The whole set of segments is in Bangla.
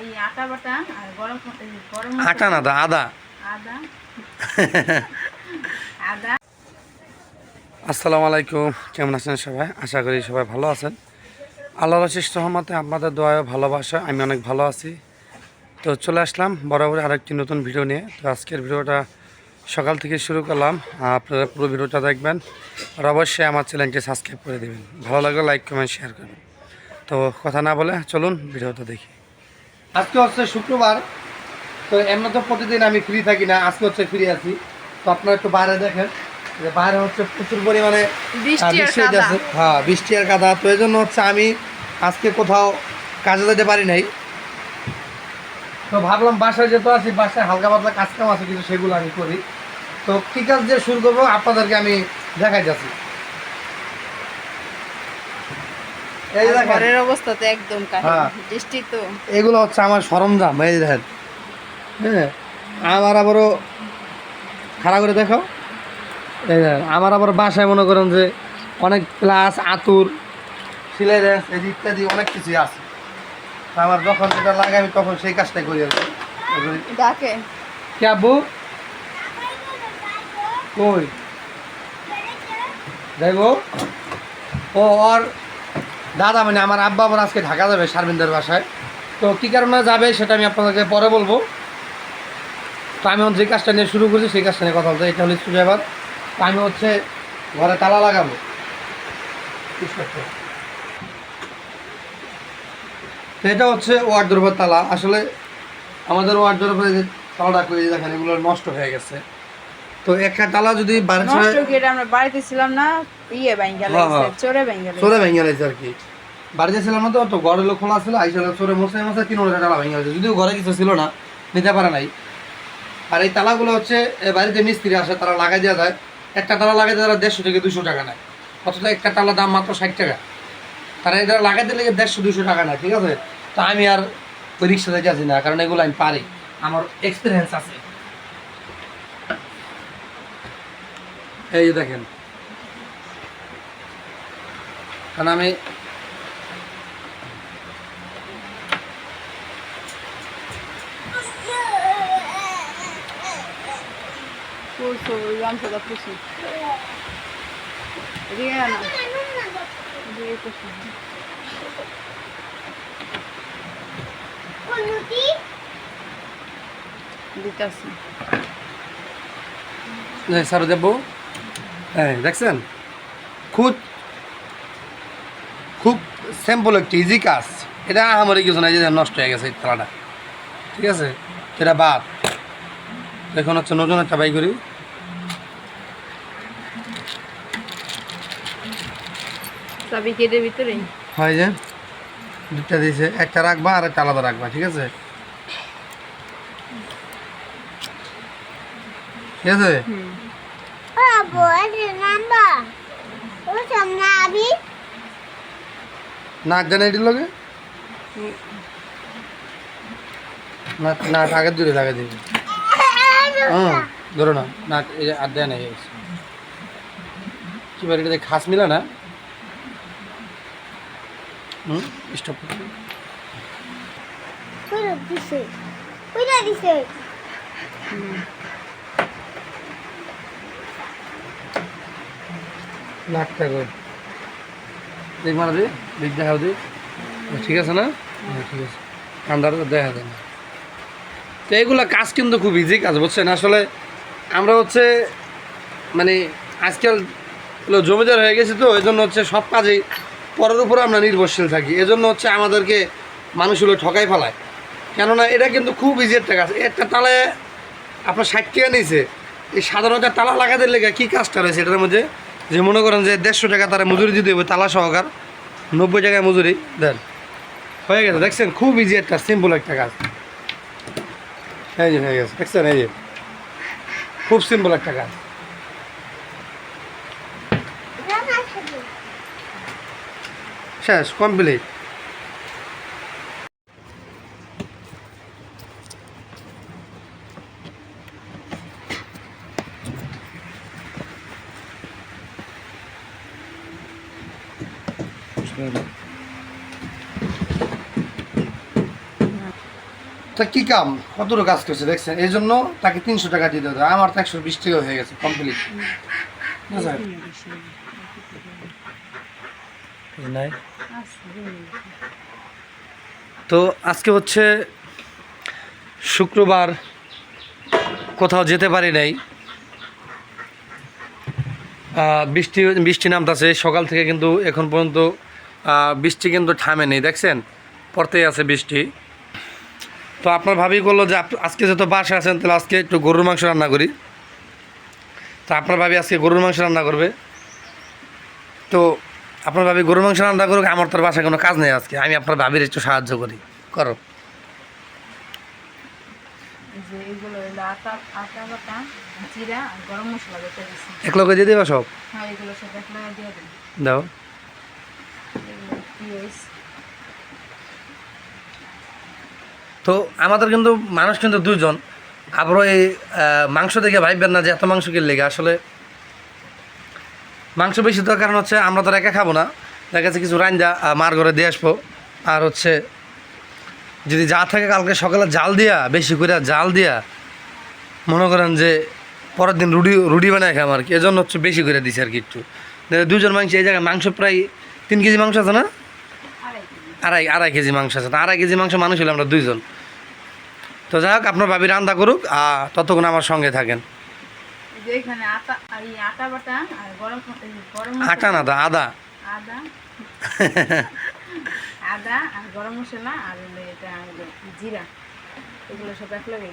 এই আটা বাটা আর গরম গরম আটা না আদা। আদা। আদা। আসসালামু আলাইকুম কেমন আছেন সবাই? আশা করি সবাই ভালো আছেন। আল্লাহর অশেষ রহমতে আপনাদের দোয়া ভালোবাসা আমি অনেক ভালো আছি। তো চলে আসলাম বরাবর আরেকটি নতুন ভিডিও নিয়ে। তো আজকের ভিডিওটা সকাল থেকে শুরু করলাম। আপনারা পুরো ভিডিওটা দেখবেন আর অবশ্যই আমার চ্যানেলটি সাবস্ক্রাইব করে দেবেন। ভালো লাগলে লাইক কমেন্ট শেয়ার করবেন। তো কথা না বলে চলুন ভিডিওটা দেখি। আজকে হচ্ছে শুক্রবার তো এমনি তো প্রতিদিন আমি ফ্রি থাকি না আজকে হচ্ছে ফ্রি আছি। তো আপনারা একটু বাইরে দেখেন যে বাইরে হচ্ছে প্রচুর পরিমাণে বৃষ্টি হয়ে হ্যাঁ বৃষ্টি আর কাদা তো এই জন্য হচ্ছে আমি আজকে কোথাও কাজে যেতে পারি নাই। তো ভাবলাম বাসায় যেতে আছি বাসায় হালকা পাতলা কাজ কাম আছে কিন্তু সেগুলো আমি করি। তো কি কাজ দিয়ে শুরু করব? আপনাদেরকে আমি দেখাই যাচ্ছি এই দেখেন। ঘরের অবস্থা তো একদম কাহিল হ্যাঁ। বৃষ্টি তো। এগুলো হচ্ছে আমার সরঞ্জাম এই দেখেন। হ্যাঁ আমার আবারও খাড়া করে দেখো। এই দেখেন আমার আবার বাসায় মনে করেন যে অনেক প্লাস আতুর সিলাই এই ইত্যাদি অনেক কিছুই আছে। আমার যখন যেটা লাগে আমি তখন সেই কাজটাই করি আর ডাকে। কি আব্বু? কই? যাইব? ও ওর দাদা মানে আমার আব্বা আবার আজকে ঢাকা যাবে শারমিন্দার বাসায়। তো কী কারণে যাবে সেটা আমি আপনাদেরকে পরে বলব। তো আমি যে কাজটা নিয়ে শুরু করছি, সেই কাজটা নিয়ে কথা বলতে এটা হলো স্ক্রু ড্রাইভার তো আমি হচ্ছে ঘরে তালা লাগাবো। এটা হচ্ছে ওয়ার্ড্রোবের তালা। আসলে আমাদের ওয়ার্ড্রোবের যে তালাটা করে, দেখেন এগুলো নষ্ট হয়ে গেছে। তো একটা তালা যদি নষ্ট আমরা বাড়িতে ছিলাম না ইয়ে হ্যাঁ, হ্যাঁ। চোরে চোরে আর কি। বাড়িতে ছিলাম না তো তো ঘরের লোক খোলা ছিল আইসা চোরে মশাই মশাই তিন ওটা তালা ভেঙে গেছে যদিও ঘরে কিছু ছিল না নিতে পারে নাই। আর এই তালাগুলো হচ্ছে বাড়িতে মিস্ত্রি আসে তারা লাগাই দেওয়া যায়। একটা তালা লাগাই তারা দেড়শো থেকে দুশো টাকা নেয়। অথচ একটা তালা দাম মাত্র ষাট টাকা। তারা এটা লাগাই দিলে দেড়শো দুশো টাকা নেয় ঠিক আছে? তো আমি আর ওই রিক্সাতে যাচ্ছি না কারণ এগুলো আমি পারি। আমার এক্সপিরিয়েন্স আছে। এই যে দেখেন। কারণ আমি পুষো দিতাছি। স্যার দেবো। হ্যাঁ দেখছেন? খুব খুব সিম্পল একটি ইজি কাজ। এটা আমার কিছু নাই যে নষ্ট হয়ে গেছে এই তালাটা ঠিক আছে? এটা বাদ। এখন হচ্ছে নতুন একটা বাই করি। চাবি কেটে ভিতরে? হয় যে দুটা দিয়েছে একটা রাখবা আর একটা আলাদা রাখবা ঠিক আছে? ঠিক আছে? নাক জানা এটির লগে? না না আগের দূরে লাগে দিবি হুম ধরো না না এই যে আর দেয় না এই কি বলে এটাতে খাস মিলা না? হুম স্টপ Kuda dise. নাকটা কই দেখ মারা দে দেখ দেখাও দে। ঠিক আছে না? হ্যাঁ, ঠিক আছে। ঠান্ডার দেখা যায় না তো এইগুলো কাজ কিন্তু খুব ইজি কাজ বুঝছেন? আসলে আমরা হচ্ছে মানে আজকাল জমিদার হয়ে গেছি তো এই জন্য হচ্ছে সব কাজেই পরের উপরে আমরা নির্ভরশীল থাকি। এজন্য হচ্ছে আমাদেরকে মানুষ হলো ঠকাই ফেলায়। কেননা এটা কিন্তু খুব ইজি একটা কাজ। একটা তালায় আপনার ষাট টাকা নিয়েছে এই সাধারণত তালা লাগাতে লেগে কী কাজটা রয়েছে এটার মধ্যে? যে মনে করেন যে দেড়শো টাকা তারা মজুরি দিতে হবে, তালা সহকার, নব্বই টাকায় মজুরি, দেন। হয়ে গেছে, দেখছেন? খুব ইজি একটা সিম্পল একটা কাজ। এই যে হয়ে গেছে, দেখছেন? এই যে। খুব সিম্পল একটা কাজ। শেষ কমপ্লিট তা কি কাম? কতটুকু কাজ করছে দেখছেন? এই জন্য তাকে তিনশো টাকা দিতে হবে আমার তো একশো বিশ টাকা হয়ে গেছে কমপ্লিট তো আজকে হচ্ছে শুক্রবার, কোথাও যেতে পারি নাই। বৃষ্টি বৃষ্টি নামতেছে। সকাল থেকে কিন্তু এখন পর্যন্ত বৃষ্টি কিন্তু থামে নেই দেখছেন? পড়তেই আছে বৃষ্টি। তো আপনার ভাবি করল যে আজকে যত বাসা আছেন তাহলে আজকে একটু গরুর মাংস রান্না করি। তো আপনার ভাবি আজকে গরুর মাংস রান্না করবে। তো আপনার ভাবি গরুর মাংস রান্না করুক আমার তোর বাসায় কোনো কাজ নেই আজকে। আমি আপনার ভাবির একটু সাহায্য করি। করো। লগে দিয়ে দেবা সব? হ্যাঁ দাও। তো আমাদের কিন্তু মানুষ কিন্তু দুজন আবারও এই মাংস দেখে ভাইবেন না যে এত মাংস কিনলে আসলে মাংস বেশি দেওয়ার কারণ হচ্ছে আমরা তো একা খাব না। দেখা যাচ্ছে কিছু আহ, মার ঘরে দিয়ে আসব। আর হচ্ছে যদি যা থাকে কালকে সকালে জাল দিয়া বেশি করে জাল দিয়া মনে করেন যে পরের দিন রুটি রুটি বানায় খাম আর কি। এজন্য হচ্ছে বেশি করে দিছে আর কি একটু। দুজন মাংস এই জায়গায় মাংস প্রায় তিন কেজি মাংস আছে না? আড়াই আড়াই কেজি মাংস আছে। আড়াই কেজি মাংস মানুষ হলে আমরা দুইজন। তো যাই হোক আপনার ভাবি রান্না করুক আর ততক্ষণ আমার সঙ্গে থাকেন। আটা এই আটা বাটা গরম গরম আটা না আদা। আদা। আর গরম মশলা আর এটা জিরা। এগুলো সব এক লাগে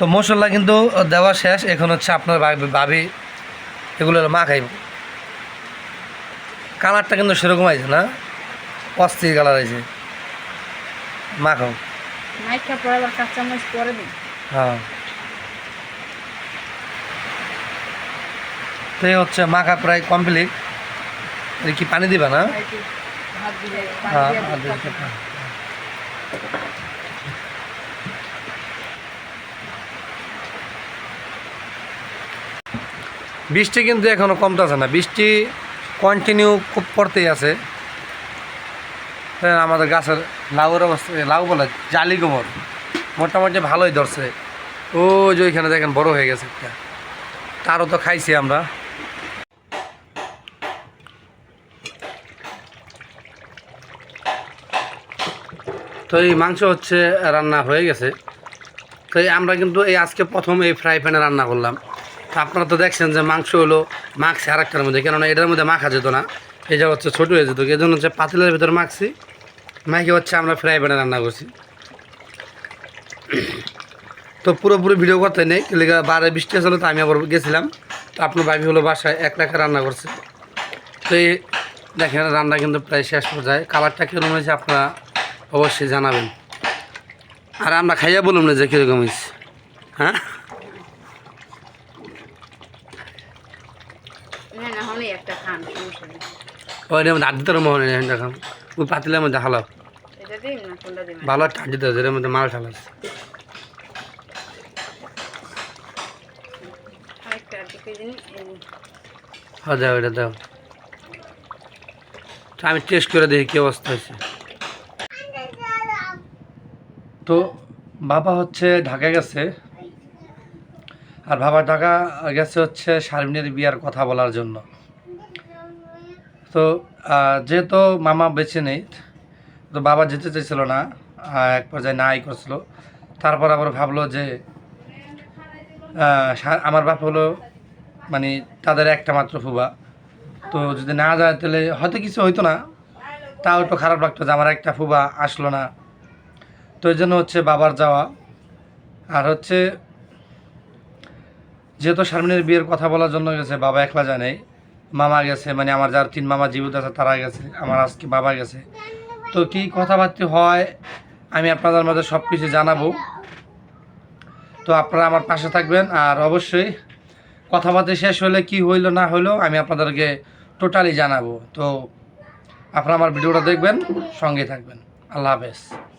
তো মশলা কিন্তু দেওয়া শেষ। এখন হচ্ছে আপনার ভাবি- এগুলো মা খাইব। কালারটা কিন্তু সেরকম আছে না? অস্থির কালার আছে মাখাও হ্যাঁ। তো হচ্ছে মাখা প্রায় কমপ্লিট। কি পানি দিবা না? হ্যাঁ পানি আর দিয়ে দিতে পারো। বৃষ্টি কিন্তু এখনও কমতেছে না। বৃষ্টি কন্টিনিউ খুব পড়তেই আছে। হ্যাঁ, আমাদের গাছের লাউয়ের অবস্থা লাউ বলে জালি গোমর মোটামুটি ভালোই ধরছে। ও যে ওইখানে দেখেন বড় হয়ে গেছে একটা। তারও তো খাইছি আমরা। তো এই মাংস হচ্ছে রান্না হয়ে গেছে। তো আমরা কিন্তু এই আজকে প্রথম এই ফ্রাই প্যানে রান্না করলাম। আপনারা তো দেখছেন যে মাংস হলো মাখছে আর একটার মধ্যে, কেননা এটার মধ্যে মাখা যেত না। এটা হচ্ছে ছোটো হয়ে যেত এই জন্য হচ্ছে পাতিলের ভিতরে মাখছি। মাখে হচ্ছে আমরা ফ্রাই প্যানে রান্না করছি। তো পুরোপুরি ভিডিও করতে নেই লেগে বারে বৃষ্টি আসলে তো আমি আবার গেছিলাম। তো আপনার ভাবি হলো বাসায় এক লাখে রান্না করছে। তো এই দেখেন, রান্না কিন্তু প্রায় শেষ হয়ে যায় কালারটা কীরকম হয়েছে আপনারা অবশ্যই জানাবেন। আর আমরা খাইয়া বলুন না যে কীরকম হয়েছে। হ্যাঁ না না হলে একটা খান সমস্যা নেই ওই মধ্যে আদিত্য মোহন দেখাম ওই পাতিলের মধ্যে হালাও। এটা দিন না কোনটা দিন ভালো এর মধ্যে মাল দিন হ্যাঁ দাও এটা দাও। তো আমি টেস্ট করে দেখি কী অবস্থা হয়েছে। তো বাবা হচ্ছে ঢাকা গেছে। আর বাবা ঢাকা গেছে হচ্ছে শারমিনের বিয়ার কথা বলার জন্য। তো যেহেতু মামা বেছে নেই, তো বাবা যেতে চাইছিল না এক পর্যায়ে নাই করছিল। তারপর আবার ভাবলো যে আমার বাপ হলো মানে তাদের একটা মাত্র ফুবা তো যদি না যায় তাহলে হয়তো কিছু হইতো না, তাও একটু খারাপ লাগতো যে আমার একটা ফুবা আসলো না। তো এই জন্য হচ্ছে বাবার যাওয়া। আর হচ্ছে, যেহেতু শারমিনের বিয়ের কথা বলার জন্য গেছে, বাবা একলা যায় নাই। মামা গেছে মানে আমার যার তিন মামা জীবিত আছে, তারা গেছে, আমার আজকে বাবা গেছে। তো কি কথাবার্তা হয়, আমি আপনাদের মধ্যে সব কিছু জানাব। তো আপনারা আমার পাশে থাকবেন, আর অবশ্যই কথাবার্তা শেষ হলে কি হইল না হইল আমি আপনাদেরকে টোটালি জানাব। তো আপনারা আমার ভিডিওটা দেখবেন, সঙ্গে থাকবেন। আল্লাহ হাফেজ।